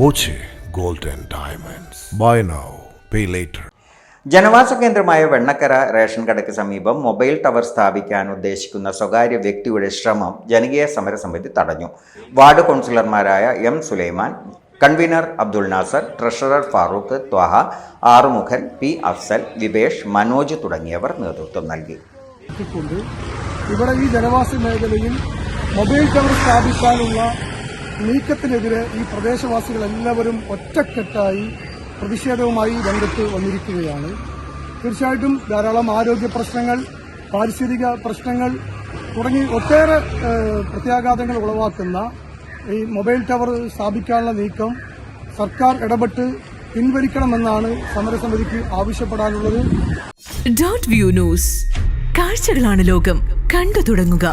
Boche gold and diamonds. Buy now pay later ജനവാസ കേന്ദ്രമായ Vennakkara ration കടയ്ക്ക് സമീപം മൊബൈൽ ടവർ സ്ഥാപിക്കാൻ ഉദ്ദേശിക്കുന്ന സ്വകാര്യ വ്യക്തിയുടെ ശ്രമം ജനകീയ സമരസമിതി തടഞ്ഞു. വാർഡ് കൗൺസിലർമാരായ M Sulaiman convener Abdul Nasar treasurer Farooq Thwaha Arumukhan P Afsal Vivesh Manoj തുടങ്ങിയവർ നേതൃത്വം നൽകി. ഇവിടെ ഈ ജനവാസ മേഖലയിൽ മൊബൈൽ ടവർ സ്ഥാപിക്കാനുള്ള നീക്കത്തിനെതിരെ ഈ പ്രദേശവാസികൾ എല്ലാവരും ഒറ്റക്കെട്ടായി പ്രതിഷേധവുമായി രംഗത്ത് വന്നിരിക്കുകയാണ്. തീർച്ചയായിട്ടും ധാരാളം ആരോഗ്യ പ്രശ്നങ്ങൾ പാരിസ്ഥിതിക പ്രശ്നങ്ങൾ തുടങ്ങി ഒട്ടേറെ പ്രത്യാഘാതങ്ങൾ ഉളവാക്കുന്ന ഈ മൊബൈൽ ടവർ സ്ഥാപിക്കാനുള്ള നീക്കം സർക്കാർ ഇടപെട്ട് പിൻവലിക്കണമെന്നാണ് സമരസമിതിക്ക് ആവശ്യപ്പെടാനുള്ളത്. ഡോട്ട് വ്യൂ ന്യൂസ് കാഴ്ചകളാണ് ലോകം. കണ്ടു തുടങ്ങുക.